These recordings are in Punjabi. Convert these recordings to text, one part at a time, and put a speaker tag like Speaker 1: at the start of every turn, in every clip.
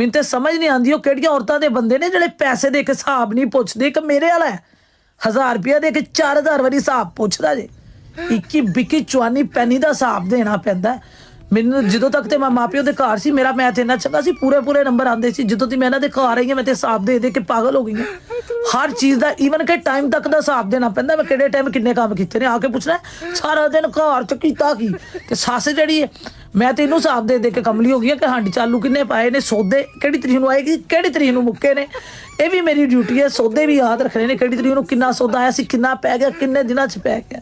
Speaker 1: ਮੈਨੂੰ ਤੇ ਸਮਝ ਨਹੀਂ ਆਉਂਦੀ ਉਹ ਕਿਹੜੀਆਂ ਔਰਤਾਂ ਦੇ ਬੰਦੇ ਨੇ ਜਿਹੜੇ ਪੈਸੇ ਦੇ ਇੱਕ ਹਿਸਾਬ ਨਹੀਂ ਪੁੱਛਦੇ, ਇੱਕ ਮੇਰੇ ਵਾਲਾ ਹੈ। 1000 ਰੁਪਇਆ ਦੇ ਕੇ 4000 ਵਾਰੀ ਹਿਸਾਬ ਪੁੱਛਦਾ ਜੇ। ਇੱਕੀ ਬਿੱਕੀ ਚਵਾਨੀ ਪੈਨੀ ਦਾ ਹਿਸਾਬ ਦੇਣਾ ਪੈਂਦਾ ਮੈਨੂੰ ਜਦੋਂ ਤੱਕ ਤੇ ਮੈਂ ਮਾਪਿਓ ਦੇ ਘਰ ਸੀ, ਮੇਰਾ ਮੈਥ ਇੰਨਾ ਚੰਗਾ ਸੀ ਪੂਰੇ ਪੂਰੇ ਨੰਬਰ ਆਉਂਦੇ ਸੀ। ਜਦੋਂ ਦੀ ਮੈਂ ਇਹਨਾਂ ਦੇ ਘਰ ਆਈ ਹਾਂ, ਮੈਂ ਤੇ ਹਿਸਾਬ ਦੇ ਦੇ ਕੇ ਪਾਗਲ ਹੋ ਗਈ ਹਾਂ। ਹਰ ਚੀਜ਼ ਦਾ ਈਵਨ ਕਿ ਟਾਈਮ ਤੱਕ ਦਾ ਹਿਸਾਬ ਦੇਣਾ ਪੈਂਦਾ, ਮੈਂ ਕਿਹੜੇ ਟਾਈਮ ਕਿੰਨੇ ਕੰਮ ਕੀਤੇ ਨੇ, ਆ ਕੇ ਪੁੱਛਣਾ ਸਾਰਾ ਦਿਨ ਘਰ ਚ ਕੀਤਾ ਕੀ? ਤੇ ਸੱਸ ਜਿਹੜੀ ਹੈ ਮੈਂ ਤੇ ਇਹਨੂੰ ਹਿਸਾਬ ਦੇ ਦੇ ਕੇ ਕਮਲੀ ਹੋ ਗਈ ਹਾਂ ਕਿ ਹਾਂਡੀ ਚਾਲੂ ਕਿੰਨੇ ਪਾਏ ਨੇ, ਸੌਦੇ ਕਿਹੜੀ ਤਰੀਕ ਨੂੰ ਆਏਗੀ, ਕਿਹੜੀ ਤਰੀਕ ਨੂੰ ਮੁੱਕੇ ਨੇ। ਇਹ ਵੀ ਮੇਰੀ ਡਿਊਟੀ ਹੈ, ਸੌਦੇ ਵੀ ਯਾਦ ਰੱਖਣੇ ਨੇ ਕਿਹੜੀ ਤਰੀਕ ਨੂੰ ਕਿੰਨਾ ਸੌਦਾ ਆਇਆ ਸੀ, ਕਿੰਨਾ ਪੈ ਗਿਆ, ਕਿੰਨੇ ਦਿਨਾਂ ਚ ਪੈ ਗਿਆ।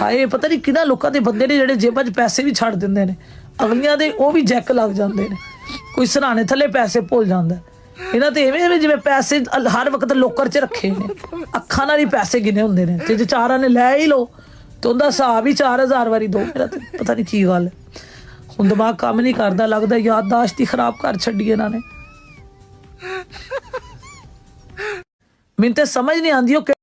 Speaker 1: ਹਾਏ, ਪਤਾ ਨਹੀਂ ਕਿਹਨਾਂ ਲੋਕਾਂ ਦੇ ਬੰਦੇ ਨੇ ਜਿਹੜੇ ਜੇਬਾਂ 'ਚ ਪੈਸੇ ਵੀ ਛੱਡ ਦਿੰਦੇ ਨੇ। ਅਗਲੀਆਂ ਦੇ ਉਹ ਵੀ ਜੈਕ ਲੱਗ ਜਾਂਦੇ ਨੇ। ਕੋਈ ਸਰਾਣੇ ਥੱਲੇ ਪੈਸੇ ਭੁੱਲ ਜਾਂਦਾ। ਇਹਨਾਂ ਤੇ ਐਵੇਂ ਐਵੇਂ ਜਿਵੇਂ ਪੈਸੇ ਹਰ ਵਕਤ ਲੋਕਰ 'ਚ ਰੱਖੇ ਨੇ। ਅੱਖਾਂ ਨਾਲ ਹੀ ਪੈਸੇ ਗਿਨੇ ਹੁੰਦੇ ਨੇ। ਤੇ ਜੇ ਚਾਰਾਂ ਨੇ, ਲੈ ਹੀ ਲੋ ਤੇ ਉਹਦਾ ਹਿਸਾਬ ਹੀ 4000 ਵਾਰੀ ਦੋ ਮੇਰਾ ਤੇ ਪਤਾ ਨਹੀਂ ਕੀ ਗੱਲ ਹੁਣ ਦਿਮਾਗ ਕੰਮ ਨਹੀਂ ਕਰਦਾ, ਲੱਗਦਾ ਯਾਦਦਾਸ਼ਤ ਹੀ ਖਰਾਬ ਕਰ ਛੱਡੀ ਇਹਨਾਂ ਨੇ। ਮੈਨੂੰ ਤੇ ਸਮਝ ਨਹੀਂ ਆਉਂਦੀ ਉਹ ਕਿ-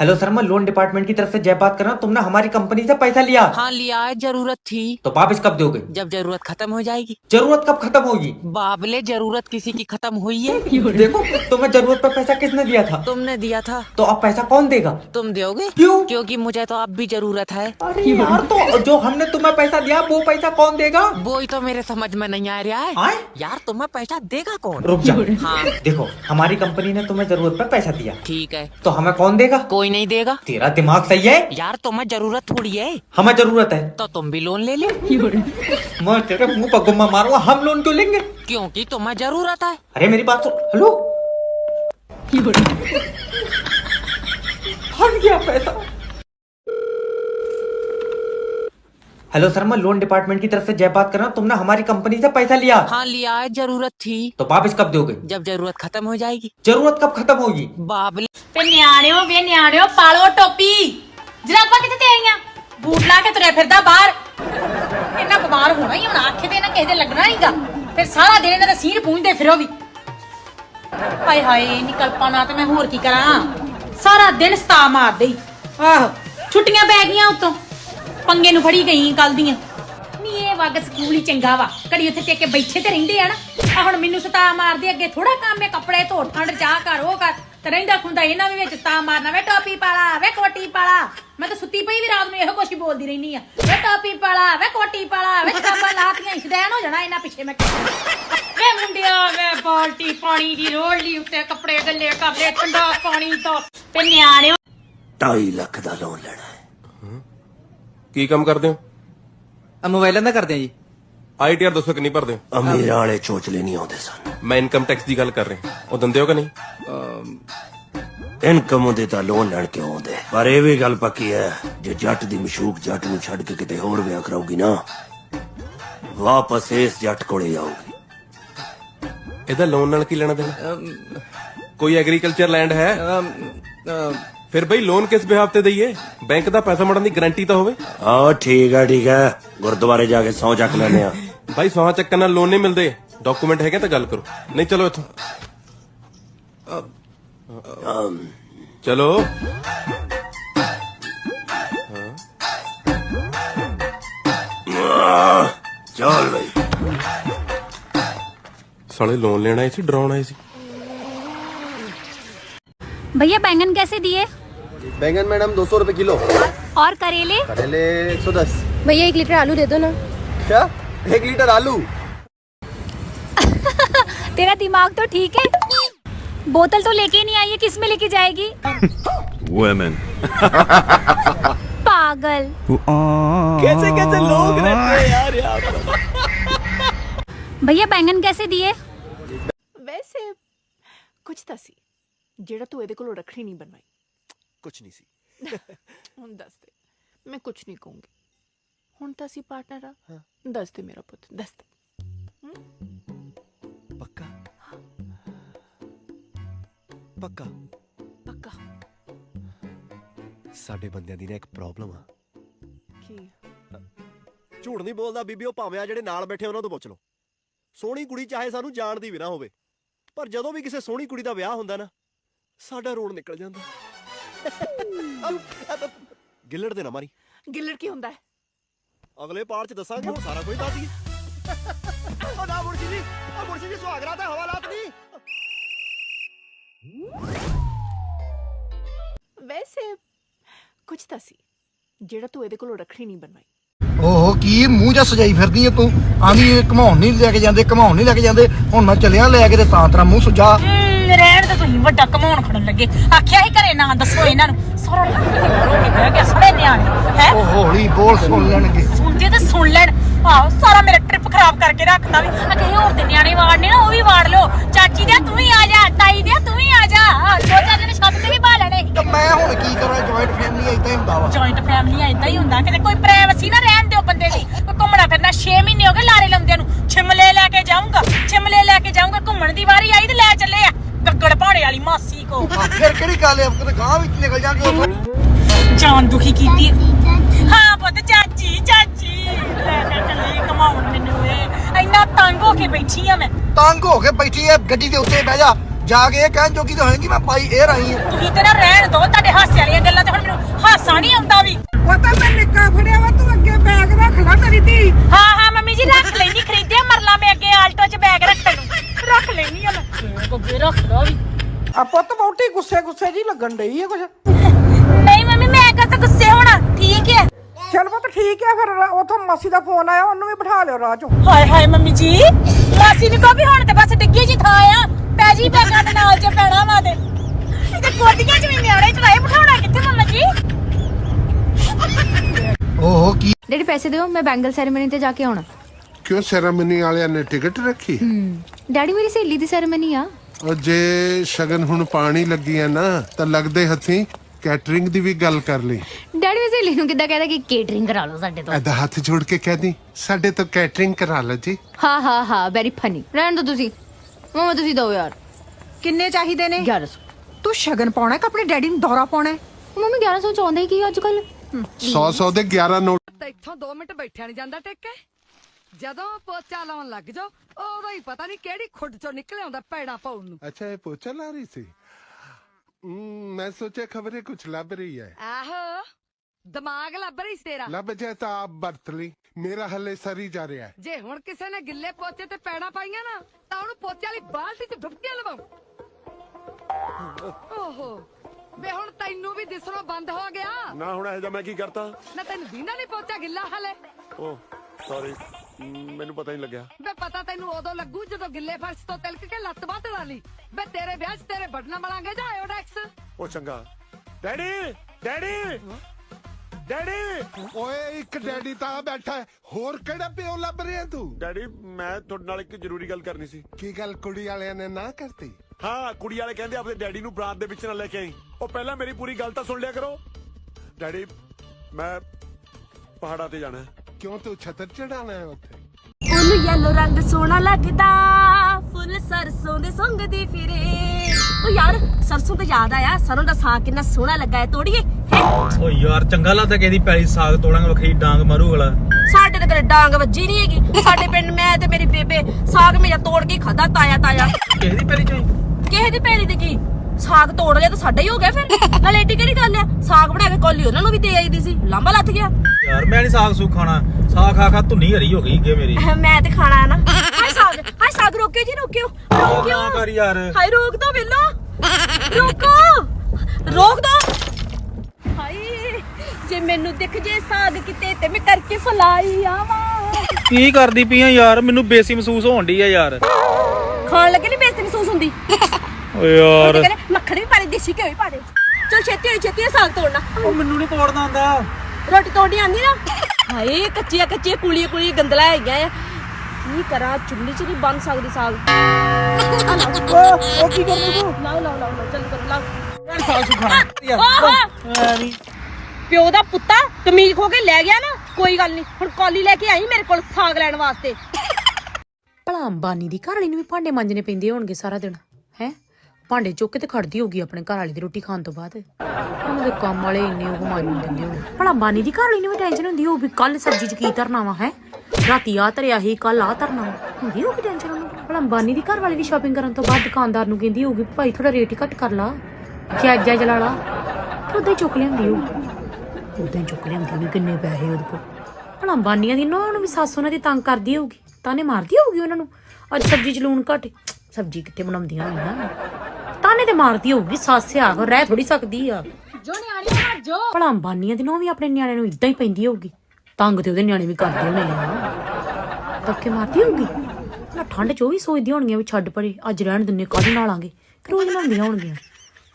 Speaker 2: हेलो सर मैं लोन डिपार्टमेंट की तरफ़ से जय बात कर रहा हूँ। तुमने हमारी कंपनी से पैसा लिया।
Speaker 3: हाँ लिया है ज़रूरत थी।
Speaker 2: तो वापस कब दोगे?
Speaker 3: जब ज़रूरत खत्म हो जाएगी।
Speaker 2: ज़रूरत कब खत्म होगी?
Speaker 3: बाबले ज़रूरत किसी की खत्म हुई है।
Speaker 2: देखो तुम्हें ज़रूरत पर पैसा किसने दिया था?
Speaker 3: तुमने दिया था।
Speaker 2: तो अब पैसा कौन देगा?
Speaker 3: तुम दोगे?
Speaker 2: क्यों?
Speaker 3: क्योंकि मुझे तो अब भी ज़रूरत है।
Speaker 2: अरे यार तो जो हमने तुम्हें पैसा दिया वो पैसा कौन देगा?
Speaker 3: वो ही तो मेरे समझ में नहीं आ रहा है। यार तुम्हें पैसा देगा कौन?
Speaker 2: रुक जा।
Speaker 3: हाँ।
Speaker 2: देखो हमारी कंपनी ने तुम्हें ज़रूरत पर पैसा दिया।
Speaker 3: ठीक है।
Speaker 2: तो हमें कौन देगा?
Speaker 3: कोई नहीं देगा।
Speaker 2: तेरा दिमाग सही है?
Speaker 3: यार तुम्हें ज़रूरत थोड़ी है।
Speaker 2: हमें ज़रूरत है।
Speaker 3: तो तुम भी लोन ले लो।
Speaker 2: मैं तेरे मुँह पर गुम्मा मारूँगा हम लोन क्यों लेंगे?
Speaker 3: क्योंकि तुम्हें ज़रूरत है।
Speaker 2: अरे मेरी बात सुन। हेलो? हम क्या पैसा। हेलो सर मैं लोन डिपार्टमेंट की तरफ से जय बात कर रहा हूँ तुमने हमारी कंपनी से पैसा लिया
Speaker 3: हाँ लिया है जरूरत थी
Speaker 2: तो वापस कब दोगे
Speaker 3: जब जरूरत खत्म हो जाएगी
Speaker 2: जरूरत कब खत्म होगी
Speaker 3: बाबले
Speaker 4: ਤੇ ਨਿਆਣਿਓ ਵੇ ਨਿਆਣਿਓ ਪਾਲੋ ਟੋਪੀ ਜਰਾਬਾਂ ਕਿੱਥੇ ਤੇਰੀਆਂ ਬੂਟ ਲਾ ਕੇ ਤੁਰਿਆ ਫਿਰਦਾ ਬਾਹਰ ਇਹਨਾਂ ਬਿਮਾਰ ਹੋਣਾ ਹੀ ਹੁਣ ਆਖੇ ਤੇ ਇਹਨਾਂ ਕਿਸੇ ਦੇ ਲੱਗਣਾ ਨਹੀਂਗਾ ਫਿਰ ਸਾਰਾ ਦਿਨ ਇਹਨਾਂ ਦਾ ਸੀਰ ਪੂੰਝਦੇ ਫਿਰੋ ਵੀ ਹਾਏ ਹਾਏ ਨਿਕਲਪਾ ਨਾ ਤੇ ਮੈਂ ਹੋਰ ਕੀ ਕਰਾਂ ਸਾਰਾ ਦਿਨ ਸਤਾ ਮਾਰਦੇ ਹੀ ਆਹੋ ਛੁੱਟੀਆਂ ਪੈ ਗਈਆਂ ਉਤੋਂ ਪੰਗੇ ਨੂੰ ਫੜੀ ਗਈ ਕੱਲ ਦੀਆਂ। ਨੀ ਇਹ ਵਗ ਸਕੂਲ ਹੀ ਚੰਗਾ ਵਾ। ਘੜੀ ਉੱਥੇ ਟੇਕੇ ਬੈਠੇ ਤੇ ਰਹਿੰਦੇ ਆ ਨਾ। ਆ ਹੁਣ ਮੈਨੂੰ ਸਤਾ ਮਾਰਦੇ ਅੱਗੇ ਥੋੜਾ ਕੰਮ ਹੈ ਕੱਪੜੇ ਧੋ ਠੰਡ ਚਾਹ ਕਰ ਉਹ ਕਰ ਤੇ ਰਹਿੰਦਾ ਖੁੰਦਾ ਇਹਨਾਂ ਵੀ ਵਿੱਚ ਸਤਾ ਮਾਰਨਾ। ਵੇ ਟੋਪੀ ਪਾਲਾ ਵੇ ਕੋਟੀ ਪਾਲਾ ਮੈਂ ਤਾਂ ਸੁੱਤੀ ਪਈ ਵੀ ਰਾਤ ਨੂੰ ਇਹੋ ਕੁਛ ਹੀ ਬੋਲਦੀ ਰਹਿਨੀ ਆ। ਵੇ ਟੋਪੀ ਪਾਲਾ ਵੇ ਕੋਟੀ ਪਾਲਾ ਵੇ ਕਿਤਾਬਾਂ ਲਾਤੀਆਂ ਇਸ਼ਦੈਨ ਹੋ ਜਾਣਾ ਇਹਨਾਂ ਪਿੱਛੇ ਮੈਂ। ਵੇ ਮੁੰਡਿਆ ਵੇ ਬਾਲਟੀ ਪਾਣੀ ਦੀ ਰੋੜ ਲਈ ਉੱਤੇ ਕੱਪੜੇ ਗੱਲੇ ਕਰਦੇ ਠੰਡਾ ਪਾਣੀ ਤੋਂ। ਤੇ ਨਿਆਣਿਓ
Speaker 5: 2.5 ਲੱਖ ਦਾ ਲੋਨ ਲੈਣਾ ਹੈ।
Speaker 6: ਕੀ ਕੰਮ ਕਰਦੇ ਹੋ?
Speaker 7: ਆ ਮੋਬਾਈਲਾਂ ਦਾ ਕਰਦੇ ਆ ਜੀ।
Speaker 6: ਆਈਟੀਆਰ ਦੱਸੋ ਕਿੰਨੀ ਭਰਦੇ ਹੋ?
Speaker 5: ਅਮੀਰਾਂ ਵਾਲੇ ਚੋਚਲੇ ਨਹੀਂ ਆਉਂਦੇ ਸਨ।
Speaker 6: ਮੈਂ ਇਨਕਮ ਟੈਕਸ ਦੀ ਗੱਲ ਕਰ ਰਿਹਾ। ਉਹ ਦਿੰਦੇ ਹੋ ਕਿ ਨਹੀਂ?
Speaker 5: ਇਨਕਮ ਹੁੰਦੇ ਤਾਂ ਲੋਨ ਲੈਣ ਕਿਉਂ ਆਉਂਦੇ? ਪਰ ਇਹ ਵੀ ਗੱਲ ਪੱਕੀ ਹੈ ਜੇ ਜੱਟ ਦੀ ਮਸ਼ੂਕ ਜੱਟ ਨੂੰ ਛੱਡ ਕੇ ਕਿਤੇ ਹੋਰ ਵਿਆਹ ਕਰਾਉਗੀ ਨਾ ਵਾਪਸ ਇਸ ਜੱਟ ਕੋਲੇ ਆਊਗੀ।
Speaker 6: ਇਹਦਾ ਲੋਨ ਨਾਲ ਕੀ ਲੈਣਾ ਦੇਣਾ? ਕੋਈ ਐਗਰੀਕਲਚਰ ਲੈਂਡ ਹੈ? ਫਿਰ ਬਈ ਲੋਨ ਕਿਸ ਬਿਹਾਫ ਤੇ ਦਈਏ? ਬੈਂਕ ਦਾ ਪੈਸਾ ਮੋੜਨ ਦੀ ਗਾਰੰਟੀ ਤਾਂ ਹੋਵੇ।
Speaker 5: ਆ ਠੀਕ ਹੈ ਠੀਕ ਹੈ ਗੁਰਦੁਆਰੇ ਜਾ ਕੇ ਸੌ ਚੱਕ ਲੈਨੇ ਆ।
Speaker 6: ਭਾਈ ਸੌਹਾਂ ਚੱਕਣ ਨਾਲ ਲੋਨ ਨਹੀਂ ਮਿਲਦੇ। ਡਾਕੂਮੈਂਟ ਹੈਗੇ ਤਾਂ ਗੱਲ ਕਰੋ। ਨਹੀਂ ਚਲੋ ਇੱਥੋਂ। ਚਲੋ।
Speaker 5: ਚੱਲ ਬਈ।
Speaker 6: ਸਾਲੇ ਲੋਨ ਲੈਣ ਸੀ ਡਰਾਉਣ ਸੀ।
Speaker 8: भैया बैंगन कैसे दिए?
Speaker 9: बैंगन मैडम दो सौ रूपए किलो।
Speaker 8: और करेले?
Speaker 9: करेले एक सौ दस।
Speaker 8: भैया एक लीटर आलू दे दो ना।
Speaker 9: क्या? एक लीटर आलू?
Speaker 8: तेरा दिमाग तो ठीक है? बोतल तो लेके नहीं आई है किसमें लेके जाएगी? पागल।
Speaker 9: कैसे कैसे लोग रहते हैं यार यहाँ
Speaker 8: भैया बैंगन कैसे दिए?
Speaker 10: ਜਿਹੜਾ ਤੂੰ ਇਹਦੇ ਕੋਲੋਂ ਰੱਖੜੀ ਨਹੀਂ ਬਣਵਾਈ।
Speaker 9: ਕੁਝ ਨਹੀਂ ਸੀ।
Speaker 10: ਹੁਣ ਦੱਸ ਦੇ। ਮੈਂ ਕੁਝ ਨਹੀਂ ਕਹੂੰਗੀ। ਹੁਣ ਤਾਂ ਅਸੀਂ ਪਾਰਟਨਰ ਆ। ਹਾਂ। ਦੱਸ ਦੇ ਮੇਰਾ ਪੁੱਤ ਦੱਸ ਦੇ।
Speaker 9: ਪੱਕਾ? ਪੱਕਾ?
Speaker 10: ਪੱਕਾ।
Speaker 9: ਸਾਡੇ ਬੰਦਿਆਂ ਦੀ ਨਾ ਇੱਕ ਪ੍ਰੋਬਲਮ ਆ।
Speaker 10: ਕੀ?
Speaker 9: ਝੂਠ ਨਹੀਂ ਬੋਲਦਾ ਬੀਬੀ ਉਹ ਭਾਵੇਂ ਆ ਜਿਹੜੇ ਨਾਲ ਬੈਠੇ ਉਹਨਾਂ ਤੋਂ ਪੁੱਛ ਲਓ। ਸੋਹਣੀ ਕੁੜੀ ਚਾਹੇ ਸਾਨੂੰ ਜਾਣਦੀ ਵੀ ਨਾ ਹੋਵੇ। ਪਰ ਜਦੋਂ ਵੀ ਕਿਸੇ ਸੋਹਣੀ ਕੁੜੀ ਦਾ ਵਿਆਹ ਹੁੰਦਾ ਨਾ ਸਾਡਾ ਰੋਣ ਨਿਕਲ ਜਾਂਦਾ। ਅਬ- ਅਬ- ਗਿੱਲੜ ਦੇ ਨਾ ਮਾਰੀ।
Speaker 10: ਗਿੱਲੜ ਕੀ ਹੁੰਦਾ? ਹੈ
Speaker 9: ਅਗਲੇ ਪਾਰ ਚ ਦੱਸਾਂਗੇ ਹੁਣ ਸਾਰਾ ਕੁਝ ਦੱਸ ਦਈਏ। ਉਹ ਨਾ ਮੁਰਸ਼ੀ ਜੀ ਉਹ ਮੁਰਸ਼ੀ ਜੀ ਸੁਹਾਗਰਾਤ ਹੈ ਹਵਾਲਾਤ ਨਹੀਂ।
Speaker 10: ਵੈਸੇ ਕੁਝ ਤਾਂ ਸੀ ਜਿਹੜਾ ਤੂੰ ਇਹਦੇ ਕੋਲੋਂ ਰੱਖੜੀ ਨਹੀਂ ਬਣਵਾਈ।
Speaker 11: ਓਹੋ ਕੀ ਮੂੰਹ ਜਾਂ ਸਜਾਈ ਫਿਰਦੀ ਐ ਤੂੰ? ਆਂਦੀ ਇਹ ਘਮਾਉਣ ਨਹੀਂ ਲੈ ਕੇ ਜਾਂਦੇ ਘਮਾਉਣ ਨਹੀਂ ਲੈ ਕੇ ਜਾਂਦੇ। ਹੁਣ ਮੈਂ ਚੱਲਿਆ ਲੈ ਕੇ ਤੇ ਤਾਂ ਤੇਰਾ ਮੂੰਹ ਸੁਜਾ।
Speaker 4: ਤੁਸੀਂ ਵੱਡਾ ਕਮਾਉਣ ਖੜਨ ਲੱਗੇ। ਆਖਿਆ ਹੀ ਘਰੇ ਨਾ ਦੱਸੋ ਇਹਨਾਂ ਨੂੰ। ਸਾਰਾ ਰੋ ਕੇ ਬਹਿ ਗਿਆ ਸਾਰੇ ਨਿਆਣੇ ਹੈ?
Speaker 11: ਉਹ ਹੌਲੀ ਬੋਲ ਸੁਣ ਲੈਣਗੇ।
Speaker 4: ਸੁਣਦੇ ਤੇ ਸੁਣ ਲੈਣ। ਆਹੋ ਸਾਰਾ ਮੇਰਾ ਟ੍ਰਿਪ ਖਰਾਬ ਕਰਕੇ ਰੱਖਦਾ ਵੀ। ਆ ਕਹੇ ਹੋਰ ਤੇ ਨਿਆਣੇ ਵਾੜਨੇ ਨਾ ਉਹ ਵੀ ਵਾੜ ਲਓ। ਚਾਚੀ ਦੇ ਤੂੰ ਵੀ ਆ ਜਾ ਤਾਈ ਦੇ ਤੂੰ ਵੀ ਆ ਜਾ। ਦੋ ਚਾਰ ਛੱਤ ਤੇ ਵੀ ਬਾ ਲੈਣੇ
Speaker 11: ਤੇ ਮੈਂ ਹੁਣ ਕੀ ਕਰਾਂ ਜੁਆਇੰਟ ਫੈਮਿਲੀ ਏਦਾਂ ਹੀ ਹੁੰਦਾ ਵਾ।
Speaker 4: ਜੁਆਇੰਟ ਫੈਮਿਲੀ ਇਦਾਂ ਹੀ ਹੁੰਦਾ। ਕਿਤੇ ਕੋਈ ਪ੍ਰਾਈਵੇਸੀ ਨਾ ਰਹਿਣ ਦਿਓ ਬੰਦੇ ਦੀ ਕੋਈ ਘੁੰਮਣਾ ਫਿਰਨਾ 6 ਮਹੀਨੇ ਹੋ ਗਏ ਲਾਰੇ ਲਾਉਂਦਿਆਂ ਨੂੰ। ਛਿਮਲੇ ਲੈ ਕੇ ਜਾਊਂਗਾ ਛਿਮਲੇ ਲੈ ਕੇ ਜਾਊਂਗਾ। ਘੁੰਮਣ ਦੀ ਵਾਰੀ ਆਈ ਤੇ ਲੈ ਚੱਲੇ ਆ। ਗੱਗੜ ਭਾੜੇ ਵਾਲੀ ਮਾਸੀ ਕੋ।
Speaker 11: ਹਾਂ, ਫਿਰ ਕਿਹੜੀ ਗੱਲ ਐ ਕਿਤੇ ਗਾਂ ਵਿੱਚ ਨਿਕਲ ਜਾਗੇ ਉੱਥੋਂ
Speaker 4: ਜਾਨ ਦੁਖੀ ਕੀਤੀ। ਹਾਂ ਪੁੱਤ ਚਾਚੀ ਚਾਚੀ। ਲੈ ਕੇ ਚੱਲੇ ਕਮਾਉਣ ਮੈਨੂੰ ਇਹ। ਇੰਨਾ ਤੰਗ ਹੋ ਕੇ ਬੈਠੀ ਆ ਮੈਂ।
Speaker 11: ਤੰਗ ਹੋ ਕੇ ਬੈਠੀ ਐ ਗੱਡੀ ਦੇ ਉੱਤੇ ਬਹਿ ਜਾ। ਜਾ ਕੇ ਇਹ ਕਹਿਣ ਜੋਗੀ ਤਾਂ ਹੋਏਗੀ ਮੈਂ ਪਾਈ 에ਅਰ ਆਈ ਆ
Speaker 4: ਤੁਸੀਂ ਤੇ ਨਾ ਰਹਿਣ ਦੋ ਤੁਹਾਡੇ ਹਾਸੇ ਵਾਲੀਆਂ ਗੱਲਾਂ ਤੇ ਹੁਣ ਮੈਨੂੰ ਹਾਸਾ ਨਹੀਂ ਆਉਂਦਾ ਵੀ।
Speaker 12: ਉਹ ਤਾਂ ਮੈਂ ਨਿੱਕਾ ਫੜਿਆ ਵਾ ਤੂੰ ਅੱਗੇ ਬੈਗ ਰੱਖ ਲੈ ਮੇਰੀ ਧੀ
Speaker 4: ਹਾਂ ਹਾਂ ਮੰਮੀ ਜੀ ਰੱਖ ਲੈਣੀ ਖਰੀਦਿਆ ਮਰਲਾ ਮੈਂ ਅੱਗੇ ਆਲਟੋ 'ਚ ਬੈਗ ਰੱਖਣ ਨੂੰ ਰੱਖ ਲੈਣੀ ਆ ਮੈਂ ਗੋਗੇ ਰੱਖ ਲਓ ਵੀ।
Speaker 12: ਆ ਪੁੱਤ ਬਹੁਤੀ ਗੁੱਸੇ ਗੁੱਸੇ ਜੀ ਲੱਗਣ ਡਈ ਹੈ ਕੁਛ।
Speaker 4: ਨਹੀਂ ਮੰਮੀ ਮੈਂ ਕਾ ਤਾਂ ਗੁੱਸੇ ਹੋਣਾ ਠੀਕ ਹੈ।
Speaker 12: ਚਲ ਪੁੱਤ ਠੀਕ ਹੈ ਫਿਰ ਉਥੋਂ ਮਾਸੀ ਦਾ ਫੋਨ ਆਇਆ ਉਹਨੂੰ ਵੀ ਬਿਠਾ ਲਿਓ ਰਾਹ ਚੋਂ।
Speaker 4: ਹਾਏ ਹਾਏ ਮੰਮੀ ਜੀ ਮਾਸੀ ਨੂੰ ਕਹੋ ਵੀ ਹੁਣ ਤੇ ਬਸ ਡਿੱਗੀ ਜੀ ਥਾਂ ਆ ਪੈ ਜੀ ਬੈਗਾਂ ਦੇ ਨਾਲ ਚ ਪੈਣਾ ਵਾ ਤੇ। ਇਹਦੇ ਕੋਟੀਆਂ ਚ ਵੀ ਨਿਆਣੇ ਚੜਾਏ ਬਿਠਾਉਣਾ ਕਿੱਥੇ ਮੰਮਾ ਜੀ?
Speaker 11: ਓਹੋ ਕੀ
Speaker 13: ਡੈਡੀ ਪੈਸੇ ਦਿਓ ਮੈਂ ਬੈਂਗਲ ਸੈਰੇਮਨੀ ਤੇ ਜਾ ਕੇ ਆਉਣਾ।
Speaker 14: ਕਿਉਂ ਸੈਰਾਮਨੀ ਵਾਲਿਆਂ ਨੇ ਟਿਕਟ ਰੱਖੀ?
Speaker 13: ਡੈਡੀ ਮੇਰੀ ਸਹੇਲੀ ਦੀ ਸੈਰੇਮਨੀ ਆ।
Speaker 14: ਉਹ ਜੇ ਸ਼ਗਨ ਹੁਣ ਪਾਣੀ ਲੱਗੀ ਆ ਨਾ ਤਾਂ ਲੱਗਦੇ ਹੱਥੀਂ ਕੈਟਰਿੰਗ ਦੀ ਵੀ ਗੱਲ ਕਰ ਲਈ।
Speaker 13: ਡੈਡੀ ਮੇਰੀ ਸਹੇਲੀ ਨੂੰ ਕਿੱਦਾਂ ਕਹਿੰਦਾ ਕਿ ਕੇਟਰਿੰਗ ਕਰਾ ਲਓ ਸਾਡੇ ਤੋਂ।
Speaker 14: ਐਦਾ ਹੱਥ ਜੋੜ ਕੇ ਕਹਿ ਦੀ ਸਾਡੇ ਤੋਂ ਕੈਟਰਿੰਗ ਕਰਾ ਲਓ ਜੀ।
Speaker 13: ਹਾਂ ਹਾਂ ਹਾਂ ਵੈਰੀ ਫਨੀ ਰਹਿਣ ਦੋ ਤੁਸੀਂ। ਮਮਾ ਤੁਸੀਂ ਦੋ ਯਾਰ।
Speaker 12: ਕਿੰਨੇ ਚਾਹੀਦੇ ਨੇ?
Speaker 13: 1100
Speaker 12: ਤੂੰ ਸ਼ਗਨ ਪਾਉਣਾ ਕਿ ਆਪਣੇ ਡੈਡੀ ਨੂੰ ਦੌਰਾ ਪਾਉਣਾ
Speaker 13: ਮੰਮੀ 1100 ਚਾਹੁੰਦੇ ਕੀ ਅੱਜ ਕੱਲ
Speaker 14: 100 100 ਦੇ 11 ਨੋਟ
Speaker 12: ਤਾਂ ਇੱਥੋਂ 2 ਮਿੰਟ ਬੈਠਿਆ ਨਹੀਂ ਜਾਂਦਾ ਟਿੱਕੇ ਜਦੋਂ ਪੋਚਾ ਲਾਉਣ ਲੱਗ ਜਾ ਉਦੋਂ ਹੀ ਪਤਾ ਨਹੀਂ ਕਿਹੜੀ ਖੁੱਡ ਚੋਂ ਨਿਕਲ ਆਉਂਦਾ ਪੈੜਾ ਪਾਉਣ ਨੂੰ।
Speaker 14: ਅੱਛਾ ਇਹ ਪੋਚਾ ਲਾ ਰਹੀ ਸੀ? ਹਮ, ਮੈਂ ਸੋਚਿਆ ਖਬਰੇ ਕੁਝ ਲੱਭ ਰਹੀ ਹੈ।
Speaker 12: ਆਹੋ ਦਿਮਾਗ ਲੱਭ ਰਹੀ ਸੀ ਤੇਰਾ।
Speaker 14: ਲੱਭ ਜਾਏ ਤਾਂ ਆਪ ਵਰਤ ਲਈ। ਮੇਰਾ ਹੱਲੇ ਸਰੀ ਜਾ ਰਿਹਾ ਹੈ।
Speaker 12: ਜੇ ਹੁਣ ਕਿਸੇ ਨੇ ਗਿੱਲੇ ਪੋਚੇ ਤੇ ਪੈੜਾ ਪਾਈਆਂ ਨਾ ਤਾਂ ਉਹਨੂੰ ਪੋਚੇ ਵਾਲੀ ਬਾਲਟੀ 'ਚ ਡੁੱਬਕੀਆਂ ਲਵਾਉ ਓਹੋ ਵੇ ਹੁਣ ਤੈਨੂੰ ਵੀ ਦਿਸਣੋਂ ਬੰਦ ਹੋ ਗਿਆ।
Speaker 9: ਨਾ ਹੁਣ ਇਹ ਜਾ ਮੈਂ ਕੀ ਕਰਤਾ?
Speaker 12: ਨਾ ਤੈਨੂੰ ਦੀਨਾ ਨਹੀਂ ਪੋਚਾ ਗਿੱਲਾ ਹਲੇ।
Speaker 9: ਓ ਸੌਰੀ ਮੈਨੂੰ ਪਤਾ ਨਹੀਂ ਲੱਗਿਆ।
Speaker 12: ਵੇ ਪਤਾ ਤੈਨੂੰ ਉਦੋਂ ਲੱਗੂ ਜਦੋਂ ਗਿੱਲੇ ਫਰਸ਼ ਤੋਂ ਤਿਲਕ ਕੇ ਲੱਤ ਬਾਤ ਲਾ ਲਈ ਵੇ ਤੇਰੇ ਵਿਆਹ 'ਚ ਤੇਰੇ ਬਟਨਾ ਬਣਾਂਗੇ ਜਾਂ ਆਇਓਡੈਕਸ?
Speaker 9: ਉਹ ਚੰਗਾ। Daddy daddy daddy!
Speaker 14: ਓਏ ਇੱਕ ਡੈਡੀ ਤਾਂ ਬੈਠਾ ਹੈ। ਹੋਰ ਕਿਹੜਾ ਪਿਓ ਲੱਭ ਰਿਹਾ ਤੂੰ?
Speaker 9: ਡੈਡੀ ਮੈਂ ਤੁਹਾਡੇ ਨਾਲ ਇੱਕ ਜ਼ਰੂਰੀ ਗੱਲ ਕਰਨੀ ਸੀ।
Speaker 14: ਕੀ ਗੱਲ ਕੁੜੀ ਵਾਲਿਆਂ ਨੇ ਨਾ ਕਰਤੀ?
Speaker 9: ਹਾਂ ਕੁੜੀ ਵਾਲੇ ਕਹਿੰਦੇ ਆਪਣੇ ਡੈਡੀ ਨੂੰ ਬਰਾਤ ਦੇ ਵਿੱਚ ਨਾ ਲੈ ਕੇ ਆਈ। ਉਹ ਪਹਿਲਾਂ ਮੇਰੀ ਪੂਰੀ ਗੱਲ ਤਾਂ ਸੁਣ ਲਿਆ ਕਰੋ। ਡੈਡੀ ਮੈਂ ਪਹਾੜਾਂ ਤੇ ਜਾਣਾ ਹੈ।
Speaker 14: ਕਿਉਂ ਤੂੰ ਛਤਰ ਚੜਾਣਾ ਹੈ ਉੱਥੇ?
Speaker 4: ਉਹਨੂੰ ਯੈਲੋ ਰੰਗ ਸੋਹਣਾ ਲੱਗਦਾ ਫੁੱਲ ਸਰਸੋਂ ਦੇ ਸੰਗ ਦੀ ਫਿਰੇ। ਉਹ ਯਾਰ ਸਰਸੋਂ ਤੇ ਯਾਦ ਆਇਆ ਸਰੋਂ ਦਾ ਸਾਗ ਕਿੰਨਾ ਸੋਹਣਾ ਲੱਗਾ ਹੈ ਤੋੜੀਏ।
Speaker 15: ਓ ਯਾਰ ਚੰਗਾ ਲੱਗਦਾ ਕਿ ਇਹਦੀ ਪੈਲੀ ਸਾਗ ਤੋੜਾਂਗੇ ਵੱਖਰੀ ਡਾਂਗ ਮਾਰੂ ਅਗਲਾ
Speaker 4: ਸਾਡੇ ਤੇ ਕਦੇ ਡਾਂਗ ਵੱਜੀ ਨਹੀਂ ਹੈਗੀ। ਸਾਡੇ ਪਿੰਡ ਮੈਂ ਤੇ ਮੇਰੀ ਬੇਬੇ ਸਾਗ ਮੇਰਾ ਤੋੜ ਕੇ ਖਾਦਾ ਤਾਇਆ ਤਾਇਆ
Speaker 15: ਕਿਸੇ ਦੀ ਪੈਲੀ ਚੋਂ
Speaker 4: ਕਿਸੇ ਦੀ ਭੈਣੀ ਦੀ ਕੀ? ਸਾਗ ਤੋੜ ਲਿਆ ਤਾਂ ਸਾਡਾ ਹੀ ਹੋ ਗਿਆ ਫਿਰ। ਨਾਲੇ ਏਡੀ ਕਿਹੜੀ ਗੱਲ ਆ? ਸਾਗ ਬਣਾ ਕੇ ਕੋਲੀ ਉਹਨਾਂ ਨੂੰ ਵੀ ਦੇ ਆਈਦੀ ਸੀ। ਲਾਂਬਾ ਲੱਥ ਗਿਆ।
Speaker 15: ਯਾਰ ਮੈਂ ਨਹੀਂ ਸਾਗ ਸੂਖ ਖਾਣਾ। ਸਾਗ ਖਾ ਖਾ ਧੁੰਨੀ ਹਰੀ ਹੋ ਗਈ ਅੱਗੇ ਮੇਰੀ।
Speaker 4: ਮੈਂ ਤੇ ਖਾਣਾ ਹੈ ਨਾ। ਹਾਏ ਸਾਗ ਹਾਏ ਸਾਗ ਰੋਕਿਓ ਜੀ ਰੋਕਿਓ। ਰੋਕਿਓ।
Speaker 15: ਨਾ ਕਰ ਯਾਰ।
Speaker 4: ਹਾਏ ਰੋਕ ਦੋ ਵੇਲੋ ਰੋਕੋ। ਰੋਕ ਦੋ। ਹਾਏ ਜੇ ਮੈਨੂੰ ਦਿਖ ਜੇ ਸਾਗ ਕਿਤੇ ਤੇ ਮੈਂ ਕਰਕੇ ਫਲਾਈ ਆਵਾਂ।
Speaker 15: ਕੀ ਕਰਦੀ ਪਈ ਆ ਯਾਰ? ਮੈਨੂੰ ਬੇਸੀ ਮਹਿਸੂਸ ਹੋਣ ਡਈ ਆ ਯਾਰ।
Speaker 4: ਖਾਣ ਲੱਗੇ ਨਹੀਂ ਬੇਇੱਜ਼ਤੀ ਮਹਿਸੂਸ ਹੁੰਦੀ।
Speaker 15: ਓ ਯਾਰ।
Speaker 4: ਕਹਿੰਦੇ? ਮੱਖਣ ਵੀ ਪਾ ਦੇ ਦੇਸੀ ਘਿਓ ਵੀ ਪਾ ਦੇ। ਚਲ ਛੇਤੀ ਹੋਈ ਛੇਤੀ ਸਾਗ ਤੋੜਨਾ।
Speaker 15: ਉਹ ਮੈਨੂੰ ਨਹੀਂ ਤੋੜਨਾ ਆਂਦਾ
Speaker 4: ਰੋਟੀ ਤੋੜਨੀ ਆਂਦੀ ਨਾ? ਹਾਏ ਕੱਚੀਆਂ ਕੱਚੀਆਂ ਕੁਲੀਆਂ ਕੁਲੀਆਂ ਗੰਦਲਾ ਹੈਗੀਆਂ ਆ। ਕੀ ਕਰਾਂ ਚੁੱਲ੍ਹੇ 'ਚ ਨਹੀਂ ਬਣ ਸਕਦੀ ਸਾਗ।
Speaker 12: ਉਹ ਕੀ ਕਰਨੀ ਤੂੰ?
Speaker 4: ਲਾਓ ਲਾਓ ਲਾਓ ਲਾਓ, ਕਰੋ ਲਾਓ।
Speaker 15: ਸਾਗ ਸੂਖ ਖਾਣਾ ਯਾਰ
Speaker 4: ਆਹਾ
Speaker 15: ਐ ਨਹੀਂ
Speaker 4: ਪਿਓ ਦਾ ਪੁੱਤਾ ਕਮੀਜ਼ ਖੋ ਕੇ ਲੈ ਗਿਆ ਨਾ ਕੋਈ ਗੱਲ ਨਹੀਂ ਹੁਣ ਕੌਲੀ ਲੈ ਕੇ ਆਈ ਮੇਰੇ ਕੋਲ ਸਾਗ ਲੈਣ ਵਾਸਤੇ।
Speaker 10: ਭਲਾ ਅੰਬਾਨੀ ਦੀ ਘਰ ਵਾਲੀ ਨੂੰ ਵੀ ਭਾਂਡੇ ਮਾਂਜਣੇ ਪੈਂਦੇ ਹੋਣਗੇ ਸਾਰਾ ਦਿਨ ਹੈ? ਭਾਂਡੇ ਚੁੱਕ ਕੇ ਤੇ ਖੜਦੀ ਹੋਗੀ ਆਪਣੇ ਘਰ ਵਾਲੀ ਦੀ ਰੋਟੀ ਖਾਣ ਤੋਂ ਬਾਅਦ। ਉਹਨਾਂ ਦੇ ਕੰਮ ਵਾਲੇ ਇੰਨੇ ਉਹ ਮਾਂਜਣ ਦਿੰਦੇ ਹੋਣ। ਭਲਾ ਅੰਬਾਨੀ ਦੀ ਘਰ ਵਾਲੀ ਨੂੰ ਵੀ ਟੈਨਸ਼ਨ ਹੁੰਦੀ ਹੋਊ ਵੀ ਕੱਲ ਸਬਜ਼ੀ 'ਚ ਕੀ ਧਰਨਾ ਵਾ, ਹੈ? ਰਾਤੀ ਆ ਧਰਿਆ ਸੀ ਕੱਲ ਆ ਧਰਨਾ ਵਾ। ਹੁੰਦੀ ਹੋਊਗੀ ਟੈਨਸ਼ਨ ਉਹਨੂੰ? ਭਲਾ ਅੰਬਾਨੀ ਦੀ ਘਰ ਵਾਲੀ ਵੀ ਸ਼ਾਪਿੰਗ ਕਰਨ ਤੋਂ ਬਾਅਦ ਦੁਕਾਨਦਾਰ ਨੂੰ ਕਹਿੰਦੀ ਹੋਊਗੀ, ਭਾਈ ਥੋੜਾ ਰੇਟ ਹੀ ਘੱਟ ਕਰ ਲਾ। ਜਾਇਜ਼ਾ ਜਲਾ ਲਾ ਉਦਾਂ ਹੀ ਚੁੱਕ ਲਿਆਂਦੀ ਹੋਊਗੀ। ਉਦਾਂ ਹੀ ਚੁੱਕ ਲਿਆਂਦੀ ਹੋਊਗੀ, ਕਿੰਨੇ ਪੈਸੇ ਉਹਦੇ ਕੋਲ। ਭਲਾ ਅੰਬਾਨੀਆਂ ਦੀ ਨਾ ਨੂੰ ਵੀ ਸੱਸ ਉਹਨਾਂ ਦੀ ਤੰਗ ਕਰਦੀ ਹੋਊਗੀ, ਤਾਨੇ ਮਾਰਦੀ ਹੋਊਗੀ ਉਹਨਾਂ ਨੂੰ? ਅੱਜ ਸਬਜ਼ੀ ਚ ਲੂਣ ਘੱਟ, ਸਬਜ਼ੀ ਕਿੱਥੇ ਬਣਾਉਂਦੀਆਂ ਹੋਈਆਂ? ਤਾਨੇ ਤੇ ਮਾਰਦੀ ਹੋਊਗੀ ਸੱਸ ਆ ਰਹਿ ਥੋੜੀ ਸਕਦੀ ਆ।
Speaker 4: ਜੋ ਨਿਆਣੀ ਮਰ ਜੋ।
Speaker 10: ਭਲਾ ਅੰਬਾਨੀਆਂ ਦੀ ਨੋ ਵੀ ਆਪਣੇ ਨਿਆਣੇ ਨੂੰ ਇਦਾਂ ਹੀ ਪੈਂਦੀ ਹੋਊਗੀ। ਤੰਗ ਤੇ ਉਹਦੇ ਨਿਆਣੇ ਵੀ ਕਰਦੇ ਹੋਣੇ ਆ। ਤੱਕੇ ਮਾਰਦੀ ਹੋਊਗੀ? ਨਾ ਠੰਡ ਚ ਉਹ ਵੀ ਸੋਚਦੀ ਹੋਣਗੀਆਂ ਵੀ ਛੱਡ ਪਰੇ ਅੱਜ ਰਹਿਣ ਦਿੰਨੇ ਕੱਲ ਨਾਲਾਂਗੇ ਫਿਰ ਰੋਜ਼ ਨਹਾਉਂਦੀਆਂ ਹੋਣਗੀਆਂ?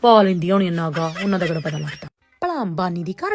Speaker 10: ਪਾ ਲੈਂਦੀਆਂ ਹੋਣੀਆਂ ਨਾਗਾ ਉਹਨਾਂ ਦਾ ਕਿਹੜਾ ਪਤਾ ਲੱਗਦਾ। ਭਲਾ ਅੰਬਾਨੀ ਦੀ ਘਰ